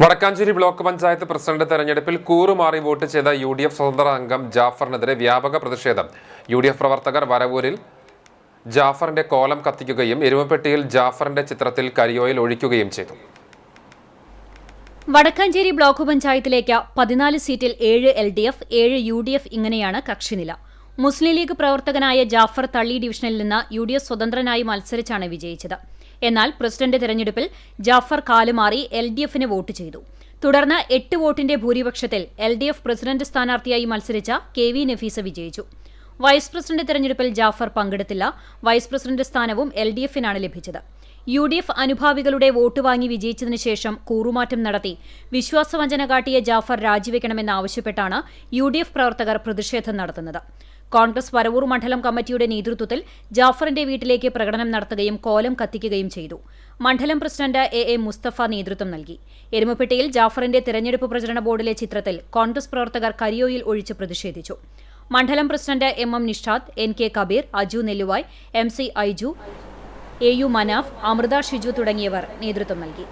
Vadakkanchery block panchayat president തെരഞ്ഞെടുപ്പിൽ കൂറുമാറി vote ചെയ്ത യു ഡി എഫ് സ്വതന്ത്ര അംഗം ജാഫറിനെതിരെ വ്യാപക പ്രതിഷേധം. യു ഡി എഫ് പ്രവർത്തകർ വരവൂരിൽ ജാഫറിന്റെ കോലം കത്തിക്കുകയും എരുമപ്പെട്ടിയിൽ ജാഫറിന്റെ ചിത്രത്തിൽ കരിയോയിൽ ഒഴിക്കുകയും ചെയ്തു. വടക്കാഞ്ചേരി ബ്ലോക്ക് പഞ്ചായത്തിലേക്ക് പതിനാല് സീറ്റിൽ ഏഴ് എൽ ഡി എഫ് ഏഴ് യു ഡി എഫ് ഇങ്ങനെയാണ് കക്ഷിനില. മുസ്ലിം ലീഗ് പ്രവർത്തകനായ ജാഫർ തള്ളി ഡിവിഷനിൽ നിന്ന് യു ഡി എഫ് സ്വതന്ത്രനായി മത്സരിച്ചാണ് വിജയിച്ചത്. എന്നാൽ പ്രസിഡന്റ് തെരഞ്ഞെടുപ്പിൽ ജാഫർ കാലുമാറി എൽ ഡി എഫിന് വോട്ട് ചെയ്തു. തുടർന്ന് എട്ട് വോട്ടിന്റെ ഭൂരിപക്ഷത്തിൽ എൽ ഡി എഫ് പ്രസിഡന്റ് സ്ഥാനാർത്ഥിയായി മത്സരിച്ച കെ വി നഫീസ വിജയിച്ചു. വൈസ് പ്രസിഡന്റ് തെരഞ്ഞെടുപ്പിൽ ജാഫർ പങ്കെടുത്തില്ല. വൈസ് പ്രസിഡന്റ് സ്ഥാനവും എൽ ഡി എഫിനാണ് ലഭിച്ചത്. യു ഡി എഫ് അനുഭാവികളുടെ വോട്ട് വാങ്ങി വിജയിച്ചതിനു ശേഷം കൂറുമാറ്റം നടത്തി വിശ്വാസവഞ്ചന കാട്ടിയ ജാഫർ രാജിവെക്കണമെന്നാവശ്യപ്പെട്ടാണ് യു ഡി എഫ് പ്രവർത്തകർ പ്രതിഷേധം നടത്തുന്നത്. കോൺഗ്രസ് വരവൂർ മണ്ഡലം കമ്മിറ്റിയുടെ നേതൃത്വത്തിൽ ജാഫറിന്റെ വീട്ടിലേക്ക് പ്രകടനം നടത്തുകയും കോലം കത്തിക്കുകയും ചെയ്തു. മണ്ഡലം പ്രസിഡന്റ് എ എ മുസ്തഫ നേതൃത്വം നൽകി. എരുമപ്പെട്ടിയിൽ ജാഫറിന്റെ തെരഞ്ഞെടുപ്പ് പ്രചരണ ബോർഡിലെ ചിത്രത്തിൽ കോൺഗ്രസ് പ്രവർത്തകർ കരിയോയിൽ ഒഴിച്ച് പ്രതിഷേധിച്ചു. മണ്ഡലം president M M Nishad N K Kabeer Aju Nelluvai M C Aiju A U Manaf Amritha Shiju തുടങ്ങിയവർ നേതൃത്വം നൽകി.